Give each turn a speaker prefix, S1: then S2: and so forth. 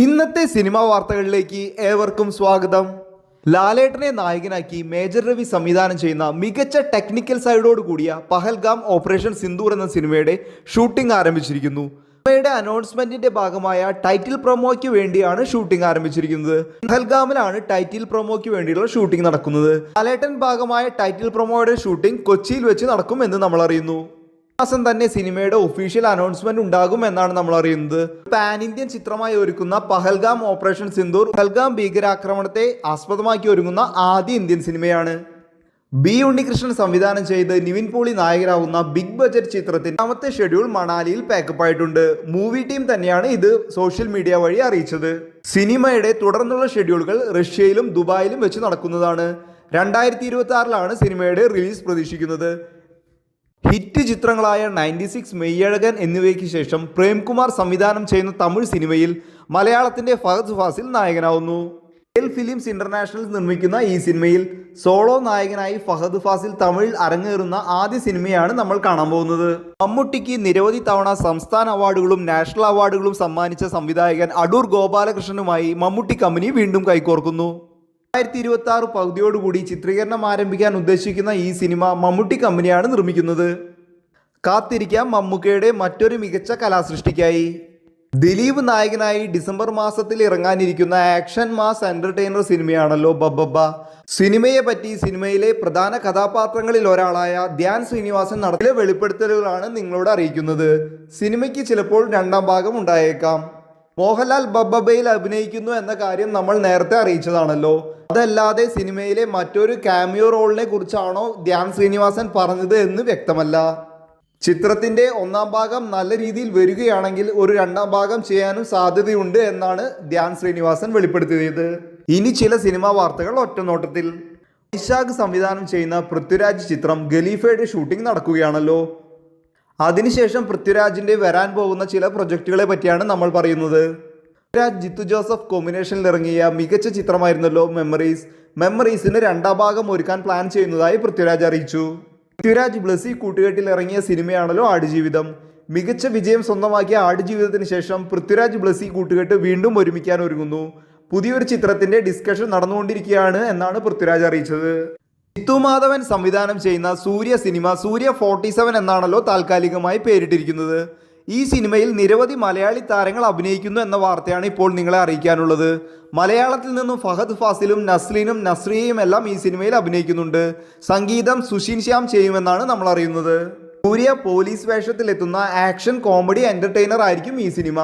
S1: ഇന്നത്തെ സിനിമാ വാർത്തകളിലേക്ക് ഏവർക്കും സ്വാഗതം. ലാലേട്ടനെ നായകനാക്കി മേജർ രവി സംവിധാനം ചെയ്യുന്ന മികച്ച ടെക്നിക്കൽ സൈഡോട് കൂടിയ പഹൽഗാം ഓപ്പറേഷൻ സിന്ദൂർ എന്ന സിനിമയുടെ ഷൂട്ടിംഗ് ആരംഭിച്ചിരിക്കുന്നു. സിനിമയുടെ അനൗൺസ്മെന്റിന്റെ ഭാഗമായ ടൈറ്റിൽ പ്രൊമോയ്ക്ക് വേണ്ടിയാണ് ഷൂട്ടിംഗ് ആരംഭിച്ചിരിക്കുന്നത്. പഹൽഗാമിലാണ് ടൈറ്റിൽ പ്രൊമോയ്ക്ക് വേണ്ടിയുള്ള ഷൂട്ടിംഗ് നടക്കുന്നത്. ലാലേട്ടൻ ഭാഗമായ ടൈറ്റിൽ പ്രൊമോയുടെ ഷൂട്ടിംഗ് കൊച്ചിയിൽ വെച്ച് നടക്കും എന്ന് നമ്മൾ അറിയുന്നു മാസം തന്നെ സിനിമയുടെ ഒഫീഷ്യൽ അനൗൺസ്മെന്റ് ഉണ്ടാകും എന്നാണ് നമ്മൾ അറിയുന്നത്. പാൻ ഇന്ത്യൻ ചിത്രമായി ഒരുക്കുന്ന പഹൽഗാം ഓപ്പറേഷൻ സിന്ദൂർ പഹൽഗാം ഭീകരാക്രമണത്തെ ആസ്പദമാക്കി ഒരുങ്ങുന്ന ആദ്യ ഇന്ത്യൻ സിനിമയാണ്. ബി ഉണ്ണികൃഷ്ണൻ സംവിധാനം ചെയ്ത് നിവിൻ പോളി നായകരാകുന്ന ബിഗ് ബജറ്റ് ചിത്രത്തിന്റെ രണ്ടാമത്തെ ഷെഡ്യൂൾ മണാലിയിൽ പാക്കപ്പ് ആയിട്ടുണ്ട്. മൂവി ടീം തന്നെയാണ് ഇത് സോഷ്യൽ മീഡിയ വഴി അറിയിച്ചത്. സിനിമയുടെ തുടർന്നുള്ള ഷെഡ്യൂളുകൾ റഷ്യയിലും ദുബായിലും വെച്ച് നടക്കുന്നതാണ്. രണ്ടായിരത്തി ഇരുപത്തി ആറിലാണ് സിനിമയുടെ റിലീസ് പ്രതീക്ഷിക്കുന്നത്. ഹിറ്റ് ചിത്രങ്ങളായ നയന്റി സിക്സ് മെയ്യഴകൻ എന്നിവയ്ക്ക് ശേഷം പ്രേംകുമാർ സംവിധാനം ചെയ്യുന്ന തമിഴ് സിനിമയിൽ മലയാളത്തിന്റെ ഫഹദ് ഫാസിൽ നായകനാവുന്നു. എൽ ഫിലിംസ് ഇന്റർനാഷണൽ നിർമ്മിക്കുന്ന ഈ സിനിമയിൽ സോളോ നായകനായി ഫഹദ് ഫാസിൽ തമിഴിൽ അരങ്ങേറുന്ന ആദ്യ സിനിമയാണ് നമ്മൾ കാണാൻ പോകുന്നത്. മമ്മൂട്ടിക്ക് നിരവധി തവണ സംസ്ഥാന അവാർഡുകളും നാഷണൽ അവാർഡുകളും സമ്മാനിച്ച സംവിധായകൻ അടൂർ ഗോപാലകൃഷ്ണനുമായി മമ്മൂട്ടി കമ്പനി വീണ്ടും കൈകോർക്കുന്നു. രണ്ടായിരത്തി ഇരുപത്തി ആറ് പകുതിയോടുകൂടി ചിത്രീകരണം ആരംഭിക്കാൻ ഉദ്ദേശിക്കുന്ന ഈ സിനിമ മമ്മൂട്ടി കമ്പനിയാണ് നിർമ്മിക്കുന്നത്. കാത്തിരിക്കാം മമ്മൂക്കയുടെ മറ്റൊരു മികച്ച കലാസൃഷ്ടിക്കായി. ദിലീപ് നായകനായി ഡിസംബർ മാസത്തിൽ ഇറങ്ങാനിരിക്കുന്ന ആക്ഷൻ മാസ് എന്റർടൈനർ സിനിമയാണല്ലോ ബബ്ബബ്ബ. സിനിമയെ പറ്റി സിനിമയിലെ പ്രധാന കഥാപാത്രങ്ങളിൽ ഒരാളായ ധ്യാൻ ശ്രീനിവാസൻ നടത്തിയ വെളിപ്പെടുത്തലുകളാണ് നിങ്ങളോട് അറിയിക്കുന്നത്. സിനിമയ്ക്ക് ചിലപ്പോൾ രണ്ടാം ഭാഗം ഉണ്ടായേക്കാം. മോഹൻലാൽ ബബ്ബബയിൽ അഭിനയിക്കുന്നു എന്ന കാര്യം നമ്മൾ നേരത്തെ അറിയിച്ചതാണല്ലോ. അതല്ലാതെ സിനിമയിലെ മറ്റൊരു കാമിയോ റോളിനെ കുറിച്ചാണോ ധ്യാൻ ശ്രീനിവാസൻ പറഞ്ഞത് എന്ന് വ്യക്തമല്ല. ചിത്രത്തിന്റെ ഒന്നാം ഭാഗം നല്ല രീതിയിൽ വരികയാണെങ്കിൽ ഒരു രണ്ടാം ഭാഗം ചെയ്യാനും സാധ്യതയുണ്ട് എന്നാണ് ധ്യാൻ ശ്രീനിവാസൻ വെളിപ്പെടുത്തിയത്. ഇനി ചില സിനിമാ വാർത്തകൾ ഒറ്റനോട്ടത്തിൽ. ഇഷാഖ് സംവിധാനം ചെയ്യുന്ന പൃഥ്വിരാജ് ചിത്രം ഗലീഫയുടെ ഷൂട്ടിംഗ് നടക്കുകയാണല്ലോ. അതിനുശേഷം പൃഥ്വിരാജിന്റെ വരാൻ പോകുന്ന ചില പ്രൊജക്റ്റുകളെ പറ്റിയാണ് നമ്മൾ പറയുന്നത്. പൃഥ്വിരാജ് ജിത്തു ജോസഫ് കോമ്പിനേഷനിൽ ഇറങ്ങിയ മികച്ച ചിത്രമായിരുന്നല്ലോ മെമ്മറീസ് മെമ്മറീസിന് രണ്ടാം ഭാഗം ഒരുക്കാൻ പ്ലാൻ ചെയ്യുന്നതായി പൃഥ്വിരാജ് അറിയിച്ചു. പൃഥ്വിരാജ് ബ്ലസി കൂട്ടുകെട്ടിൽ ഇറങ്ങിയ സിനിമയാണല്ലോ ആടുജീവിതം. മികച്ച വിജയം സ്വന്തമാക്കിയ ആടുജീവിതത്തിന് ശേഷം പൃഥ്വിരാജ് ബ്ലസി കൂട്ടുകെട്ട് വീണ്ടും ഒരുമിക്കാൻ ഒരുങ്ങുന്നു. പുതിയൊരു ചിത്രത്തിന്റെ ഡിസ്കഷൻ നടന്നുകൊണ്ടിരിക്കുകയാണ് എന്നാണ് പൃഥ്വിരാജ് അറിയിച്ചത്. ജിത്തു മാധവൻ സംവിധാനം ചെയ്യുന്ന Suriya cinema Suriya forty seven എന്നാണല്ലോ താൽക്കാലികമായി പേരിട്ടിരിക്കുന്നത്. ഈ സിനിമയിൽ നിരവധി മലയാളി താരങ്ങൾ അഭിനയിക്കുന്നു എന്ന വാർത്തയാണ് ഇപ്പോൾ നിങ്ങളെ അറിയിക്കാനുള്ളത്. മലയാളത്തിൽ നിന്നും ഫഹദ് ഫാസിലും നസ്ലീനും നസ്രിയയും എല്ലാം ഈ സിനിമയിൽ അഭിനയിക്കുന്നുണ്ട്. സംഗീതം സുഷീൻ ശ്യാം ചെയ്യുമെന്നാണ് നമ്മൾ അറിയുന്നത്. സൂര്യ പോലീസ് വേഷത്തിലെത്തുന്ന ആക്ഷൻ കോമഡി എന്റർടൈനർ ആയിരിക്കും ഈ സിനിമ.